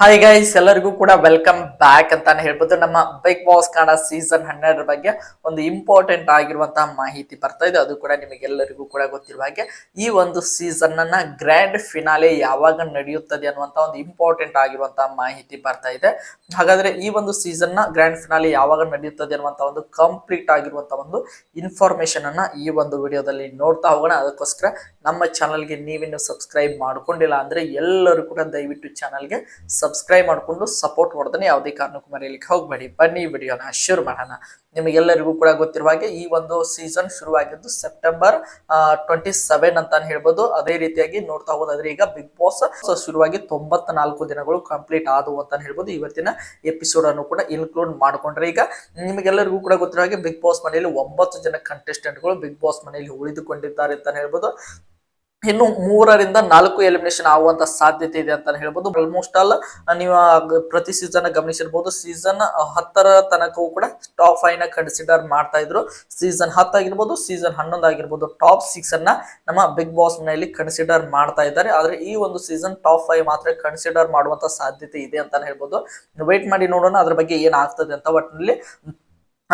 Hi guys ಎಲ್ಲರಿಗೂ ಕೂಡ welcome back ಅಂತಾನೆ ಹೇಳ್ಬೋದು. ನಮ್ಮ ಬಿಗ್ ಬಾಸ್ ಕನ್ನಡ ಸೀಸನ್ ಹನ್ನೆರಡರ ಬಗ್ಗೆ ಒಂದು ಇಂಪಾರ್ಟೆಂಟ್ ಆಗಿರುವಂತಹ ಮಾಹಿತಿ ಬರ್ತಾ ಇದೆ. ಅದು ಕೂಡ ನಿಮಗೆಲ್ಲರಿಗೂ ಕೂಡ ಗೊತ್ತಿರುವ ಹಾಗೆ ಈ ಒಂದು ಸೀಸನ್ ಅನ್ನ ಗ್ರ್ಯಾಂಡ್ ಫಿನಾಲೆ ಯಾವಾಗ ನಡೆಯುತ್ತದೆ ಅನ್ನುವಂತ ಒಂದು ಇಂಪಾರ್ಟೆಂಟ್ ಆಗಿರುವಂತಹ ಮಾಹಿತಿ ಬರ್ತಾ ಇದೆ. ಹಾಗಾದ್ರೆ ಈ ಒಂದು ಸೀಸನ್ನ ಗ್ರ್ಯಾಂಡ್ ಫಿನಾಲೆ ಯಾವಾಗ ನಡೆಯುತ್ತದೆ ಅನ್ನುವಂತ ಒಂದು ಕಂಪ್ಲೀಟ್ ಆಗಿರುವಂತಹ ಒಂದು ಇನ್ಫಾರ್ಮೇಶನ್ ಅನ್ನ ಈ ಒಂದು ವಿಡಿಯೋದಲ್ಲಿ ನೋಡ್ತಾ ಹೋಗೋಣ. ಅದಕ್ಕೋಸ್ಕರ ನಮ್ಮ ಚಾನಲ್ಗೆ ನೀವಿನ್ನು ಸಬ್ಸ್ಕ್ರೈಬ್ ಮಾಡ್ಕೊಂಡಿಲ್ಲ ಅಂದ್ರೆ ಎಲ್ಲರೂ ಕೂಡ ದಯವಿಟ್ಟು ಚಾನಲ್ಗೆ ಸಬ್ಸ್ಕ್ರೈಬ್ ಮಾಡಿಕೊಂಡು ಸಪೋರ್ಟ್ ಮಾಡೋದನ್ನ ಯಾವುದೇ ಕಾರಣಕ್ಕೂ ಮರೆಯಲಿಕ್ಕೆ ಹೋಗಬೇಡಿ. ಬನ್ನಿ ವಿಡಿಯೋನ ಶುರು ಮಾಡೋಣ. ನಿಮಗೆಲ್ಲರಿಗೂ ಕೂಡ ಗೊತ್ತಿರುವ ಹಾಗೆ ಈ ಒಂದು ಸೀಸನ್ ಶುರುವಾಗಿದ್ದು ಸೆಪ್ಟೆಂಬರ್ ಟ್ವೆಂಟಿ ಸೆವೆನ್ ಅಂತಾನೆ ಹೇಳ್ಬೋದು. ಅದೇ ರೀತಿಯಾಗಿ ನೋಡ್ತಾ ಹೋಗೋದಾದ್ರೆ ಈಗ ಬಿಗ್ ಬಾಸ್ ಶುರುವಾಗಿ ತೊಂಬತ್ತ ನಾಲ್ಕು ದಿನಗಳು ಕಂಪ್ಲೀಟ್ ಆದವು ಅಂತಾನೆ ಹೇಳ್ಬೋದು. ಇವತ್ತಿನ ಎಪಿಸೋಡ್ ಅನ್ನು ಕೂಡ ಇನ್ಕ್ಲೂಡ್ ಮಾಡಿಕೊಂಡ್ರೆ ಈಗ ನಿಮಗೆಲ್ಲರಿಗೂ ಕೂಡ ಗೊತ್ತಿರುವ ಹಾಗೆ ಬಿಗ್ ಬಾಸ್ ಮನೆಯಲ್ಲಿ ಒಂಬತ್ತು ಜನ ಕಂಟೆಸ್ಟೆಂಟ್ಗಳು ಬಿಗ್ ಬಾಸ್ ಮನೆಯಲ್ಲಿ ಉಳಿದುಕೊಂಡಿದ್ದಾರೆ ಅಂತಾನೆ ಹೇಳ್ಬೋದು. ಇನ್ನು ಮೂರರಿಂದ ನಾಲ್ಕು ಎಲಿಮಿನೇಷನ್ ಆಗುವಂತ ಸಾಧ್ಯತೆ ಇದೆ ಅಂತ ಹೇಳ್ಬೋದು. ಆಲ್ಮೋಸ್ಟ್ ಆಲ್ ನೀವು ಪ್ರತಿ ಸೀಸನ್ ಗಮನಿಸಿರ್ಬೋದು. ಸೀಸನ್ ಹತ್ತರ ತನಕವೂ ಕೂಡ ಟಾಪ್ ಫೈವ್ನ ಕನ್ಸಿಡರ್ ಮಾಡ್ತಾ ಇದ್ರು. ಸೀಸನ್ ಹತ್ತು ಆಗಿರ್ಬೋದು ಸೀಸನ್ ಹನ್ನೊಂದು ಆಗಿರ್ಬೋದು. ಟಾಪ್ ಸಿಕ್ಸ್ ಅನ್ನ ನಮ್ಮ ಬಿಗ್ ಬಾಸ್ ಮನೆಯಲ್ಲಿ ಕನ್ಸಿಡರ್ ಮಾಡ್ತಾ ಇದ್ದಾರೆ. ಆದ್ರೆ ಈ ಒಂದು ಸೀಸನ್ ಟಾಪ್ ಫೈವ್ ಮಾತ್ರ ಕನ್ಸಿಡರ್ ಮಾಡುವಂತ ಸಾಧ್ಯತೆ ಇದೆ ಅಂತಾನೆ ಹೇಳ್ಬೋದು. ವೇಟ್ ಮಾಡಿ ನೋಡೋಣ ಅದ್ರ ಬಗ್ಗೆ ಏನಾಗ್ತದೆ ಅಂತ ಒಟ್ಟಿನಲ್ಲಿ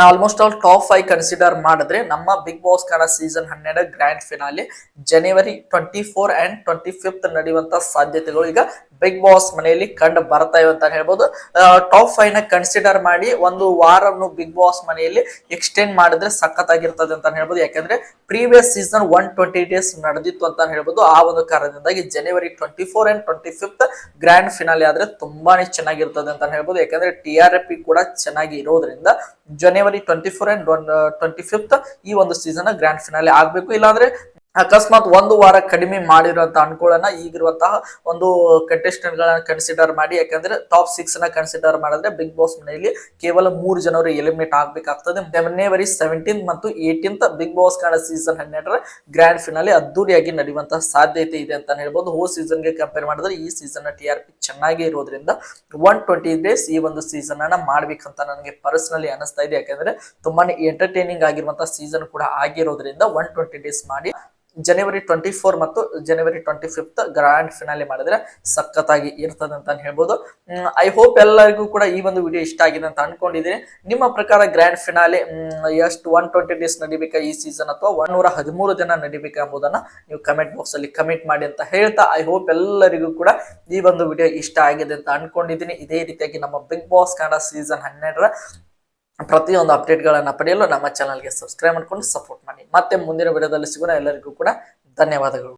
almost all top five consider ಮಾಡಿದ್ರೆ ನಮ್ಮ ಬಿಗ್ ಬಾಸ್ ಕನ್ನಡ ಸೀಸನ್ ಹನ್ನೆರಡು grand finale January twenty four and twenty fifth ನಡೆಯುವಂತ ಸಾಧ್ಯತೆಗಳು ಈಗ ಬಿಗ್ ಬಾಸ್ ಮನೆಯಲ್ಲಿ ಕಂಡು ಬರ್ತಾ ಇವೆ ಅಂತ ಹೇಳ್ಬೋದು. ಟಾಪ್ ಫೈವ್ನ ಕನ್ಸಿಡರ್ ಮಾಡಿ ಒಂದು ವಾರವನ್ನು ಬಿಗ್ ಬಾಸ್ ಮನೆಯಲ್ಲಿ ಎಕ್ಸ್ಟೆಂಡ್ ಮಾಡಿದ್ರೆ ಸಖತ್ ಆಗಿರ್ತದೆ ಅಂತ ಹೇಳ್ಬೋದು. ಯಾಕಂದ್ರೆ previous season one twenty days ನಡೆದಿತ್ತು ಅಂತ ಹೇಳ್ಬೋದು. ಆ ಒಂದು ಕಾರಣದಿಂದಾಗಿ January twenty four and twenty fifth grand finale ಆದ್ರೆ ತುಂಬಾನೇ ಚೆನ್ನಾಗಿರ್ತದೆ ಅಂತ ಹೇಳ್ಬೋದು. ಯಾಕಂದ್ರೆ ಟಿ ಕೂಡ ಚೆನ್ನಾಗಿ ಇರೋದ್ರಿಂದ January twenty four and twenty fifth ಈ ಒಂದು ಸೀಸನ್ ಗ್ರ್ಯಾಂಡ್ ಫಿನಾಲೆ ಆಗಬೇಕು. ಇಲ್ಲಾಂದ್ರೆ ಅಕಸ್ಮಾತ್ ಒಂದು ವಾರ ಕಡಿಮೆ ಮಾಡಿರುವಂತಹ ಅನುಕೂಲನ ಈಗಿರುವಂತಹ ಒಂದು ಕಂಟೆಸ್ಟೆಂಟ್ ಗಳನ್ನ ಕನ್ಸಿಡರ್ ಮಾಡಿ, ಯಾಕಂದ್ರೆ ಟಾಪ್ ಸಿಕ್ಸ್ನ ಕನ್ಸಿಡರ್ ಮಾಡಿದ್ರೆ ಬಿಗ್ ಬಾಸ್ ಮನೆಯಲ್ಲಿ ಕೇವಲ ಮೂರು ಜನರು ಎಲಿಮಿನೇಟ್ ಆಗ್ಬೇಕಾಗ್ತದೆ. ಜನವರಿ ಸೆವೆಂಟೀನ್ ಮತ್ತು eighteenth big boss Kannada season ಹನ್ನೆರಡರ ಗ್ರ್ಯಾಂಡ್ ಫಿನಾಲೆ ಅದ್ದೂರಿಯಾಗಿ ನಡೆಯುವಂತಹ ಸಾಧ್ಯತೆ ಇದೆ ಅಂತ ಹೇಳ್ಬೋದು. ಹೋ ಸೀಸನ್ಗೆ ಕಂಪೇರ್ ಮಾಡಿದ್ರೆ ಈ ಸೀಸನ್ ಟಿ ಆರ್ ಪಿ ಚೆನ್ನಾಗಿ ಇರೋದ್ರಿಂದ ಒನ್ ಟ್ವೆಂಟಿ ಡೇಸ್ ಈ ಒಂದು ಸೀಸನ್ ಅನ್ನ ಮಾಡ್ಬೇಕಂತ ನನಗೆ ಪರ್ಸನಲಿ ಅನಿಸ್ತಾ ಇದೆ. ಯಾಕಂದ್ರೆ ತುಂಬಾನೇ ಎಂಟರ್ಟೈನಿಂಗ್ ಆಗಿರುವಂತಹ ಸೀಸನ್ ಕೂಡ ಆಗಿರೋದ್ರಿಂದ ಒನ್ ಟ್ವೆಂಟಿ ಡೇಸ್ ಮಾಡಿ ಜನವರಿ ಟ್ವೆಂಟಿ ಫೋರ್ ಮತ್ತು January twenty fifth grand finale ಮಾಡಿದ್ರೆ ಸಖತ್ತಾಗಿ ಇರ್ತದೆ ಅಂತ ಹೇಳ್ಬೋದು. ಐ ಹೋಪ್ ಎಲ್ಲರಿಗೂ ಕೂಡ ಈ ಒಂದು ವಿಡಿಯೋ ಇಷ್ಟ ಆಗಿದೆ ಅಂತ ಅನ್ಕೊಂಡಿದ್ದೀನಿ. ನಿಮ್ಮ ಪ್ರಕಾರ ಗ್ರ್ಯಾಂಡ್ ಫಿನಾಲೆ ಎಷ್ಟು ಒನ್ ಟ್ವೆಂಟಿ ಡೇಸ್ ನಡಿಬೇಕಾ ಈ ಸೀಸನ್ ಅಥವಾ ಒನ್ ನೂರ ಹದಿಮೂರು ದಿನ ನಡಿಬೇಕಾ ಎಂಬುದನ್ನ ನೀವು ಕಮೆಂಟ್ ಬಾಕ್ಸ್ ಅಲ್ಲಿ ಕಮೆಂಟ್ ಮಾಡಿ ಅಂತ ಹೇಳ್ತಾ ಐ ಹೋಪ್ ಎಲ್ಲರಿಗೂ ಕೂಡ ಈ ಒಂದು ವಿಡಿಯೋ ಇಷ್ಟ ಆಗಿದೆ ಅಂತ ಅನ್ಕೊಂಡಿದ್ದೀನಿ. ಇದೇ ರೀತಿಯಾಗಿ ನಮ್ಮ ಬಿಗ್ ಬಾಸ್ ಕನ್ನಡ ಸೀಸನ್ ಹನ್ನೆರಡರ ಪ್ರತಿಯೊಂದು ಅಪ್ಡೇಟ್ಗಳನ್ನು ಪಡೆಯಲು ನಮ್ಮ ಚಾನಲ್ಗೆ ಸಬ್ಸ್ಕ್ರೈಬ್ ಮಾಡ್ಕೊಂಡು ಸಪೋರ್ಟ್ ಮಾಡಿ. ಮತ್ತೆ ಮುಂದಿನ ವಿಡಿಯೋದಲ್ಲಿ ಸಿಗೋಣ. ಎಲ್ಲರಿಗೂ ಕೂಡ ಧನ್ಯವಾದಗಳು.